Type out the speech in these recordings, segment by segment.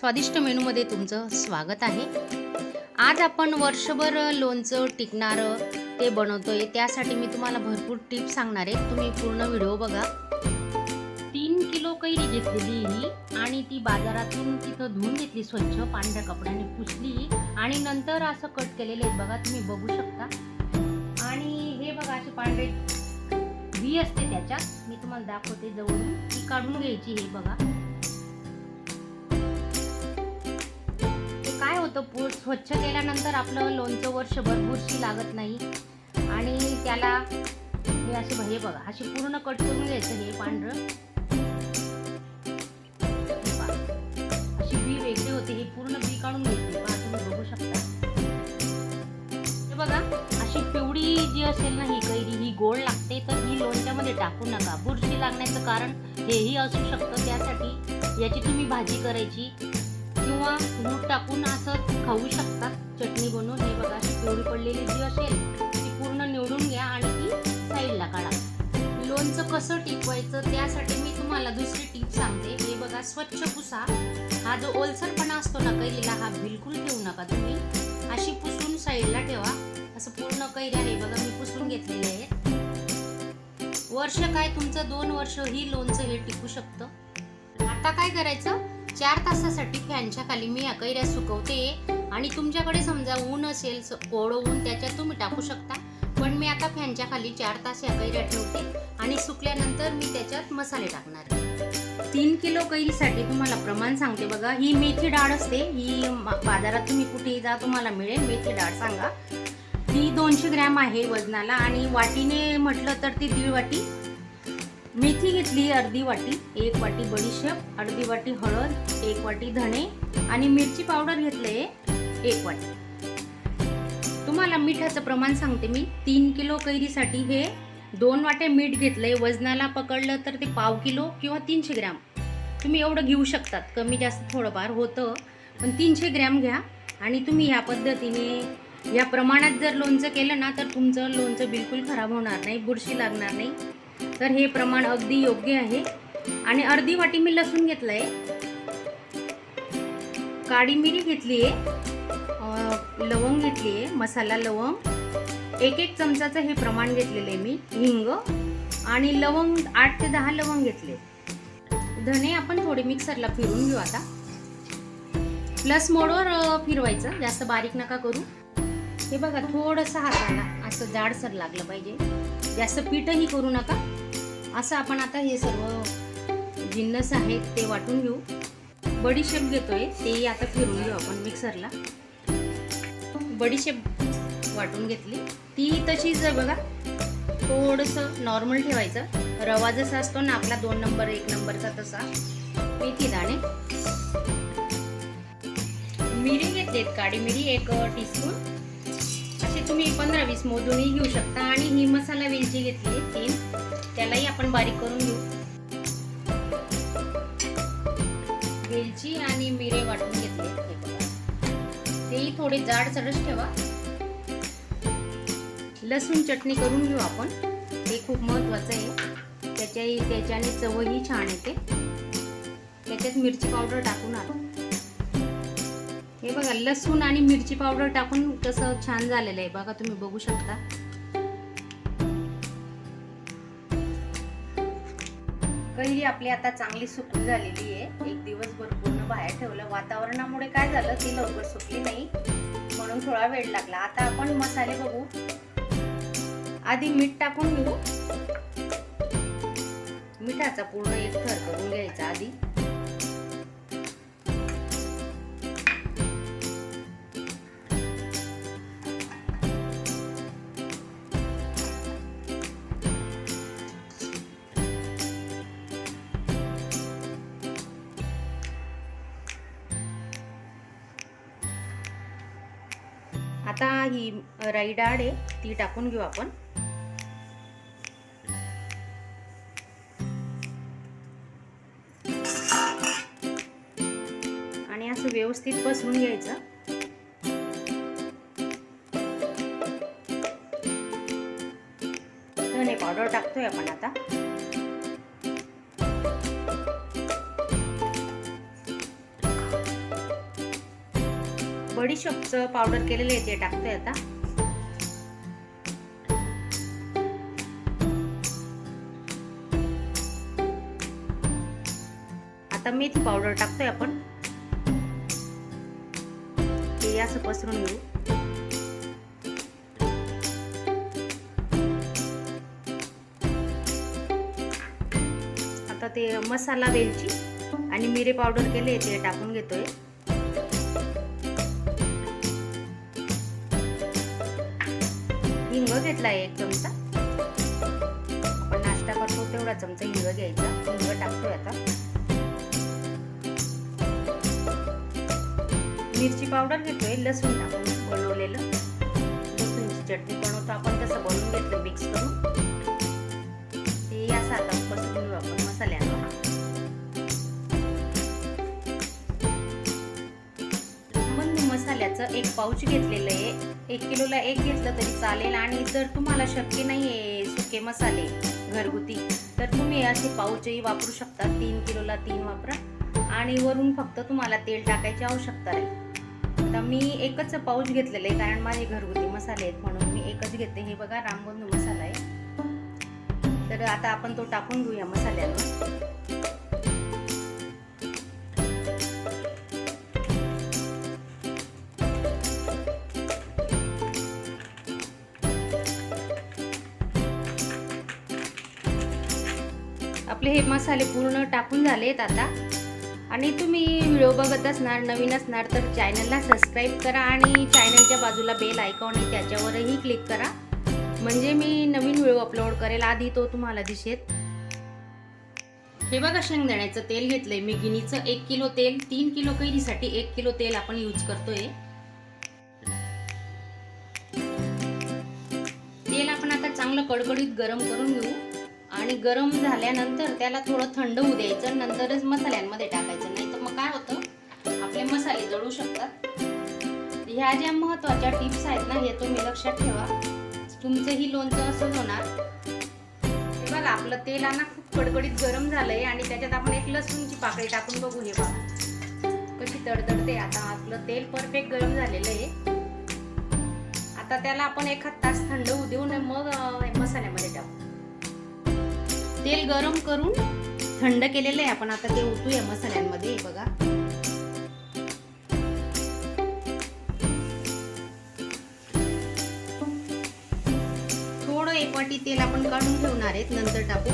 स्वादिष्ट मेनूमध्ये तुमचं स्वागत आहे. आज आपण वर्षभर लोणचं टिकणारं ते बनवतोय त्यासाठी मी तुम्हाला भरपूर टिप्स सांगणार आहे. तुम्ही पूर्ण व्हिडिओ बघा. तीन किलो कैरी घेतलेली ही आणि ती बाजारातून तिथं धुवून घेतली स्वच्छ पांढऱ्या कपड्याने पुसली आणि नंतर असं कट केलेले आहेत बघा तुम्ही बघू शकता. आणि हे बघा असे पांढरे बी असते त्याच्यात. मी तुम्हाला दाखवते जवळून. ती काढून घ्यायची हे बघा. होतं पू स्वच्छ केल्यानंतर आपलं लोणचं वर्षभर बुरशी लागत नाही. आणि त्याला हे असे हे बघा अशी पूर्ण कट करून घ्यायचं हे पांढरं. अशी बी वेगळी होते हे पूर्ण बी काढून घ्यायची. पहा तुम्ही बघू शकता. हे बघा अशी पिवळी जी असेल ना ही कैरी ही गोड लागते तर ही लोणच्यामध्ये टाकू नका. बुरशी लागण्याचं कारण हेही असू शकतं त्यासाठी. याची तुम्ही भाजी करायची. किंवा दूध टाकून असं खाऊ शकता. चटणी बनवून हे बघा अशी पिवळी पडलेली जी असेल ती पूर्ण निवडून घ्या आणि ती साईडला काढा. लोणचं कसं टिकवायचं त्यासाठी मी तुम्हाला दुसरी टीप सांगते. हे बघा स्वच्छ पुसा. हा जो ओलसरपणा असतो ना कैरीला हा बिलकुल ठेवू नका तुम्ही. अशी पुसून साईडला ठेवा. असं पूर्ण कैऱ्या हे बघा मी पुसून घेतलेले आहेत वर्ष काय तुमचं दोन वर्ष ही लोणचं हे टिकू शकतं. आता काय करायचं? चार तासासाठी फॅनच्या खाली मी या कैऱ्या सुकवते आणि तुमच्याकडे समजा ऊन असेल स- कोवळं ऊन त्याच्यात तुम्ही टाकू शकता. पण मी आता फॅनच्या खाली चार तास या कैऱ्या ठेवते आणि सुकल्यानंतर मी त्याच्यात मसाले टाकणार आहे. तीन किलो कैरीसाठी तुम्हाला प्रमाण सांगते बघा. ही मेथी डाळ असते ही बाजारात तुम्ही कुठेही जा तुम्हाला मिळेल. मेथी डाळ सांगा. ती दोनशे ग्रॅम आहे वजनाला आणि वाटीने म्हटलं तर ती दीड वाटी मेथी घेतली अर्धी वाटी एक वाटी बडीशेप अर्धी वाटी हळद एक वाटी धणे आणि मिरची पावडर घेतले एक वाटी. तुम्हाला मिठाचं प्रमाण सांगते मी. तीन किलो कैरीसाठी हे दोन वाटे मीठ घेतलंय. वजनाला पकडलं तर ते पाव किलो किंवा तीनशे ग्रॅम. तुम्ही एवढं घेऊ शकतात. कमी जास्त थोडंफार होतं पण तीनशे ग्रॅम घ्या आणि तुम्ही ह्या पद्धतीने या प्रमाणात जर लोणचं केलं ना तर तुमचं लोणचं बिलकुल खराब होणार नाही बुरशी लागणार नाही. तर हे प्रमाण अगदी योग्य आहे. आणि अर्धी वाटी मी लसूण घेतलं आहे काळी मिरी घेतली आहे लवंग घेतली आहे मसाला लवंग. एक एक चमचाचं हे प्रमाण घेतलेलं आहे मी हिंग. आणि लवंग आठ ते दहा लवंग घेतले. धने आपण थोडे मिक्सरला फिरून घेऊ आता. प्लस मोडवर फिरवायचं. जास्त बारीक नका करू. हे बघा थोडंसं हाताला असं जाडसर लागलं पाहिजे. जास्त पीठही करू नका. असं आपण आता हे सर्व जिन्नस आहेत ते वाटून घेऊ. बडीशेप घेतोय तेही आता फिरून घेऊ आपण मिक्सरला बडीशेप वाटून घेतली. ती तशीच आहे बघा. थोडंसं नॉर्मल ठेवायचं. रवा जसा असतो ना आपला दोन नंबर एक नंबरचा तसा. मेथी दाणे. मिरी घेतलीत काळी मिरी एक टीस्पून. तुम्ही पंधरा वीस मोजूनही घेऊ शकता आणि ही मसाला वेलची घेतली तीन त्यालाही आपण बारीक करून घेऊ. वेलची आणि मिरे वाटून घेतले तेही थोडे जाड चढच ठेवा. लसूण चटणी करून घेऊ आपण. हे खूप महत्वाचं आहे. त्याच्याही त्याच्याने चवही छान येते. त्याच्यात मिरची पावडर टाकून आलो हे बघा लसूण आणि मिरची पावडर टाकून कसं छान झालेलं आहे. बघा तुम्ही बघू शकता. कैरी आपली आता चांगली सुकून झालेली आहे. एक दिवसभर पूर्ण बाहेर ठेवलं. वातावरणामुळे काय झालं ती लवकर सुकली नाही. म्हणून थोडा वेळ लागला. आता आपण मसाले बघू. आधी मीठ टाकून घेऊ. मिठाचा पूर्ण एक थर करून घ्यायचा आधी. आता ही राई डाळ आहे ती टाकून घेऊ आपण. आणि असं व्यवस्थित बसवून घ्यायचं. धने पावडर टाकतोय आपण आता. बडीशोपचं पावडर केलेलं आहे ते टाकतोय आता. आता मीठ पावडर टाकतोय आपण. ते असं पसरून घेऊ. आता ते मसाला वेलची आणि मिरे पावडर केले ते टाकून घेतोय. हिंग आहे एक चमचा. आपण नाश्ता करतो तेवढा चमचा हिंग घ्यायचा. हिंग टाकतोय आता. मिरची पावडर घेतोय लसूण टाकून बनवलेलं. लसूणची चटणी बनवतो आपण. मसाल्याचं एक पाऊच घेतलेलं आहे. एक किलोला एक घेतलं तरी चालेल आणि जर तुम्हाला शक्य नाही आहे सुके मसाले घरगुती तर तुम्ही असे पाऊचही वापरू शकता. तीन किलोला तीन वापरा आणि वरून फक्त तुम्हाला तेल टाकायची आवश्यकता आहे. आता मी एकच पाऊच घेतलेलं आहे कारण माझे घरगुती मसाले आहेत म्हणून मी एकच घेते. हे बघा रामबंधू मसाला आहे. तर आता आपण तो टाकून घेऊया मसाल्यावर. आपले हे मसाले पूर्ण टाकून झालेत आता. आणि तुम्ही व्हिडिओ बघत असणार नवीन असणार तर चॅनलला सबस्क्राईब करा आणि चॅनलच्या बाजूला बेल आयकॉन आहे त्याच्यावरही क्लिक करा. म्हणजे मी नवीन व्हिडिओ अपलोड करेल आधी तो तुम्हाला दिसेल. हे बघा शेंगदाण्याचं तेल घेतलंय मी. गिनीचं एक किलो तेल तीन किलो कैरीसाठी एक किलो तेल आपण यूज करतोय. तेल आपण आता चांगलं कडकडीत गरम करून घेऊ. आणि गरम झाल्यानंतर त्याला थोडं थंड होऊ द्यायचं नंतरच मसाल्यांमध्ये टाकायचं. नाही तर मग काय होतं? आपले मसाले जळू शकतात. ह्या ज्या महत्त्वाच्या टिप्स आहेत ना हे तुम्ही लक्षात ठेवा. तुमचंही लोणचं असं होणार. बघा आपलं तेल ना खूप कडकडीत गरम झालंय आणि त्याच्यात आपण एक लसूणची पाकळी टाकून बघू हे बघा. कशी तडतडते आता. आपलं तेल परफेक्ट गरम झालेलं आहे. आता त्याला आपण एखाद तास थंड होऊ देऊन मग मसाल्यामध्ये टाकू. तेल गरम करून थंड केलेलं आहे. आपण आता ते ओतूया मसाल्यांमध्ये बघा. थोडं एक वाटी तेल आपण काढून ठेवणार आहेत नंतर टाकू.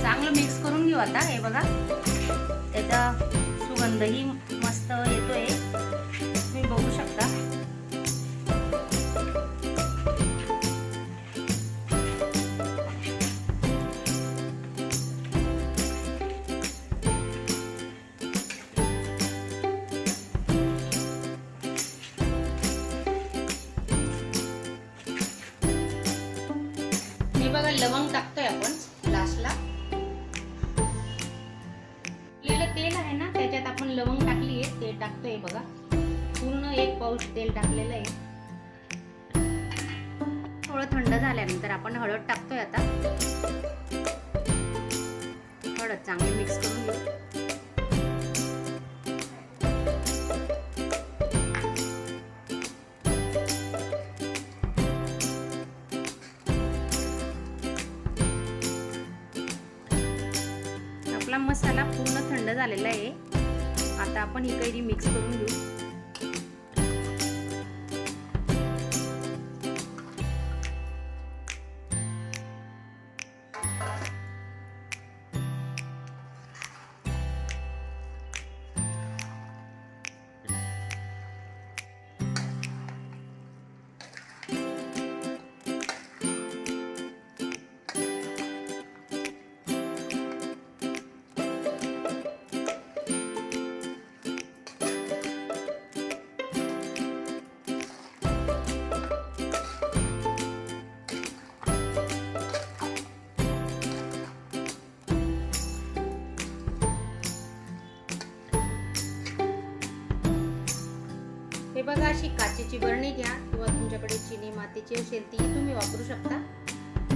चांगलं मिक्स करून घेऊ आता हे बघा. त्याचा सुगंधही बघा लवंग टाकतोय आपण लास्टला तेल आहे ना त्याच्यात आपण लवंग टाकली आहे ते टाकतोय बघा. पूर्ण एक पाऊस तेल टाकलेलं आहे. थोडं थंड झाल्यानंतर आपण हळद टाकतोय आता. हळद चांगली मिक्स करून घेऊ. मसाला पूर्ण थंड झालेला आहे. आता आपण ही कैरी मिक्स करून घेऊ. बघा अशी काचेची बरणी घ्या किंवा तुमच्याकडे चिनी मातीची असेल ती तुम्ही वापरू शकता.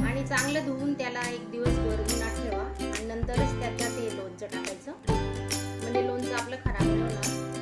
आणि चांगलं धुवून त्याला एक दिवसभर उन्हात ठेवा आणि नंतरच त्याच्यात हे लोणचं टाकायचं. म्हणजे लोणचं आपलं खराब होणार.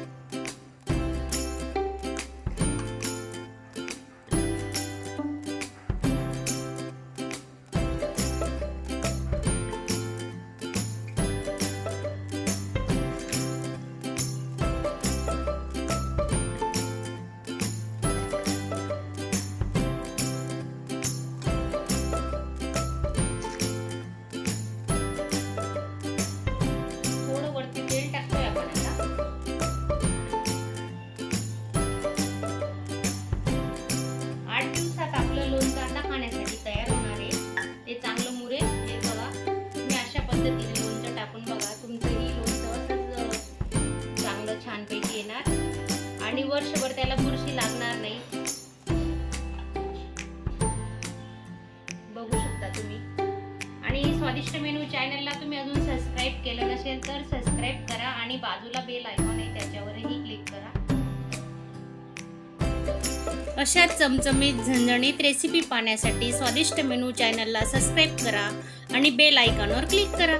आणि मेनू चॅनलला तुम्ही अजून सबस्क्राईब केलं नसेल तर सबस्क्राईब करा आणि बाजूला बेल आयकॉन आहे त्याच्यावरही क्लिक करा. अशा चमचमीत झणझणीत रेसिपी पाहण्यासाठी स्वादिष्ट मेनू चॅनलला सबस्क्राईब करा आणि बेल आयकॉनवर क्लिक करा.